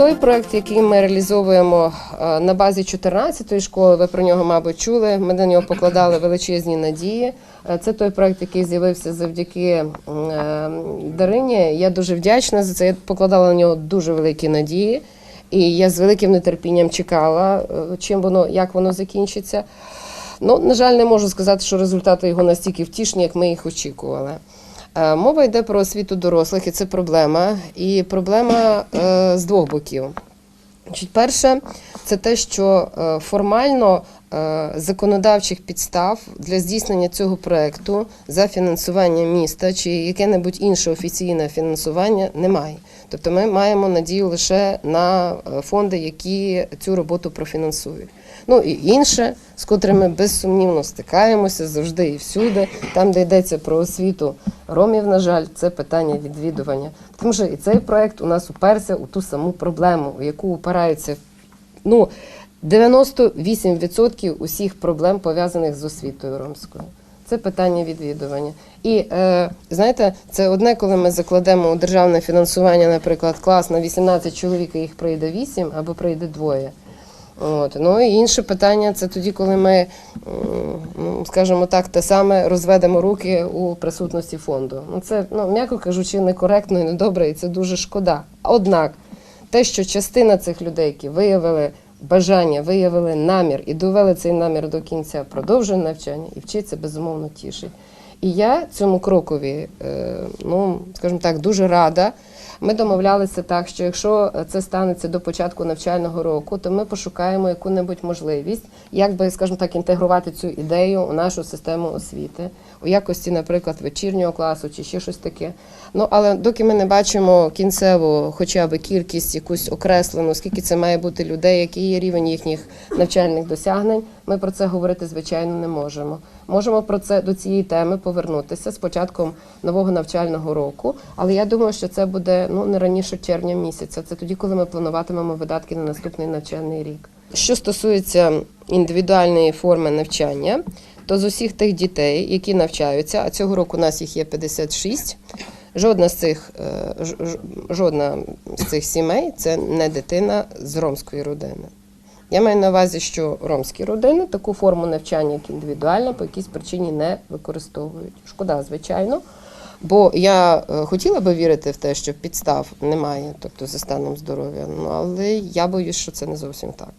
той проект, який ми реалізовуємо е, на базі 14-ї школи, ви про нього, мабуть, чули. Ми на нього покладали величезні надії. Е, Це той проект, який з'явився завдяки е, Дарині. Я дуже вдячна за це. Я покладала на нього дуже великі надії. І я з великим нетерпінням чекала, чим воно, як воно закінчиться. Ну, на жаль, не можу сказати, що результати його настільки втішні, як ми їх очікували. Е, Мова йде про освіту дорослих, і це проблема. І проблема е, з двох боків. Перше, це те, що е, формально законодавчих підстав для здійснення цього проекту за фінансування міста чи яке-небудь інше офіційне фінансування немає. Тобто ми маємо надію лише на е, фонди, які цю роботу профінансують. Ну і інше, з котрими безсумнівно стикаємося завжди і всюди, там, де йдеться про освіту ромів, на жаль, це питання відвідування. Тому що і цей проект у нас уперся у ту саму проблему, у яку упираються ну, 98% усіх проблем пов'язаних з освітою ромською. Це питання відвідування. І е, знаєте, це одне, коли ми закладемо у державне фінансування, наприклад, клас на 18 чоловік, і їх прийде 8 або прийде двоє. От. Ну і інше питання це тоді, коли ми, ну, скажімо так, те саме розведемо руки у присутності фонду. Ну це, ну, м'яко кажучи, некоректно і недобре, і це дуже шкода. Однак, те, що частина цих людей, які виявили бажання, виявили намір і довели цей намір до кінця, продовжує навчання і вчиться, безумовно тішить. І я цьому крокові, е, ну скажімо так, дуже рада. Ми домовлялися так, що якщо це станеться до початку навчального року, то ми пошукаємо яку-небудь можливість, як би, скажімо так, інтегрувати цю ідею у нашу систему освіти, у якості, наприклад, вечірнього класу чи ще щось таке. Ну але доки ми не бачимо кінцеву, хоча б кількість якусь окреслену, скільки це має бути людей, який є рівень їхніх навчальних досягнень, ми про це говорити звичайно не можемо. Можемо про це до цієї теми повернутися з початком нового навчального року, але я думаю, що це буде ну не раніше червня місяця. Це тоді, коли ми плануватимемо видатки на наступний навчальний рік. Що стосується індивідуальної форми навчання, то з усіх тих дітей, які навчаються, а цього року у нас їх є 56, Жодна з цих е, жодна з цих сімей це не дитина з ромської родини. Я маю на увазі, що ромські родини таку форму навчання, як індивідуальна, по якійсь причині не використовують. Шкода, звичайно. Бо я е, хотіла би вірити в те, що підстав немає, тобто за станом здоров'я, ну але я боюсь, що це не зовсім так.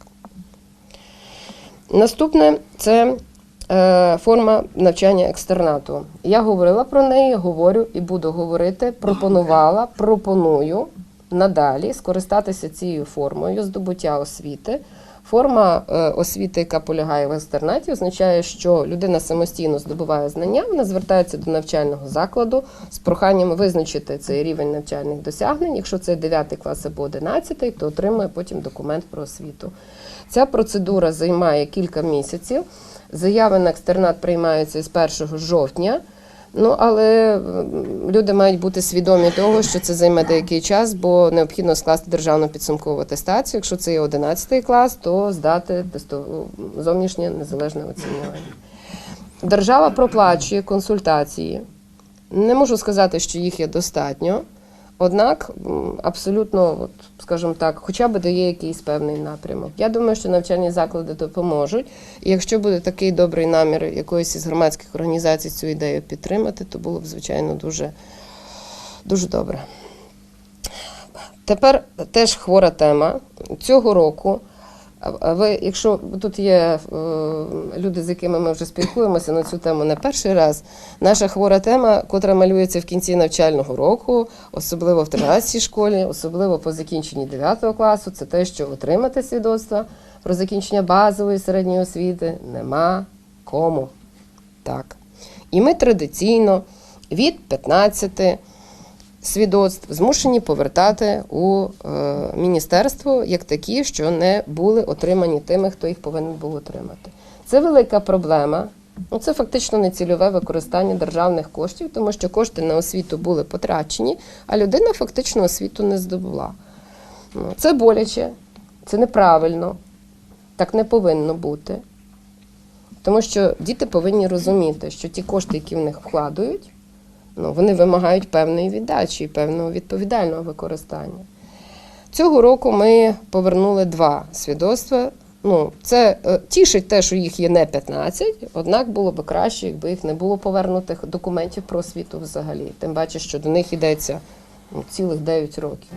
Наступне це е, форма навчання екстернату. Я говорила про неї, говорю і буду говорити. Пропонувала, пропоную надалі скористатися цією формою здобуття освіти. Форма е, освіти, яка полягає в екстернаті, означає, що людина самостійно здобуває знання, вона звертається до навчального закладу з проханням визначити цей рівень навчальних досягнень. Якщо це 9 клас або 11, то отримує потім документ про освіту. Ця процедура займає кілька місяців. Заяви на екстернат приймаються з 1 жовтня. Ну, але люди мають бути свідомі того, що це займе деякий час, бо необхідно скласти державну підсумкову атестацію. Якщо це є 11 клас, то здати зовнішнє незалежне оцінювання. Держава проплачує консультації. Не можу сказати, що їх є достатньо. Однак абсолютно, от, скажімо так, хоча б дає якийсь певний напрямок. Я думаю, що навчальні заклади допоможуть. І якщо буде такий добрий намір якоїсь із громадських організацій цю ідею підтримати, то було б, звичайно, дуже, дуже добре. Тепер теж хвора тема. Цього року, ви, якщо тут є е, люди, з якими ми вже спілкуємося на цю тему не перший раз, наша хвора тема, котра малюється в кінці навчального року, особливо в 13-й школі, особливо по закінченні 9 класу, це те, що отримати свідоцтво про закінчення базової середньої освіти нема кому. Так. І ми традиційно від 15 свідоцтв змушені повертати у е, міністерство як такі, що не були отримані тими, хто їх повинен був отримати. Це велика проблема. Ну, це фактично нецільове використання державних коштів, тому що кошти на освіту були потрачені, а людина фактично освіту не здобула. Ну, це боляче, це неправильно, так не повинно бути. Тому що діти повинні розуміти, що ті кошти, які в них вкладають, ну, вони вимагають певної віддачі певного відповідального використання. Цього року ми повернули два свідоцтва. Ну, це е, тішить те, що їх є не 15, однак було б краще, якби їх не було повернутих документів про освіту взагалі. Тим паче, що до них йдеться ну, цілих 9 років.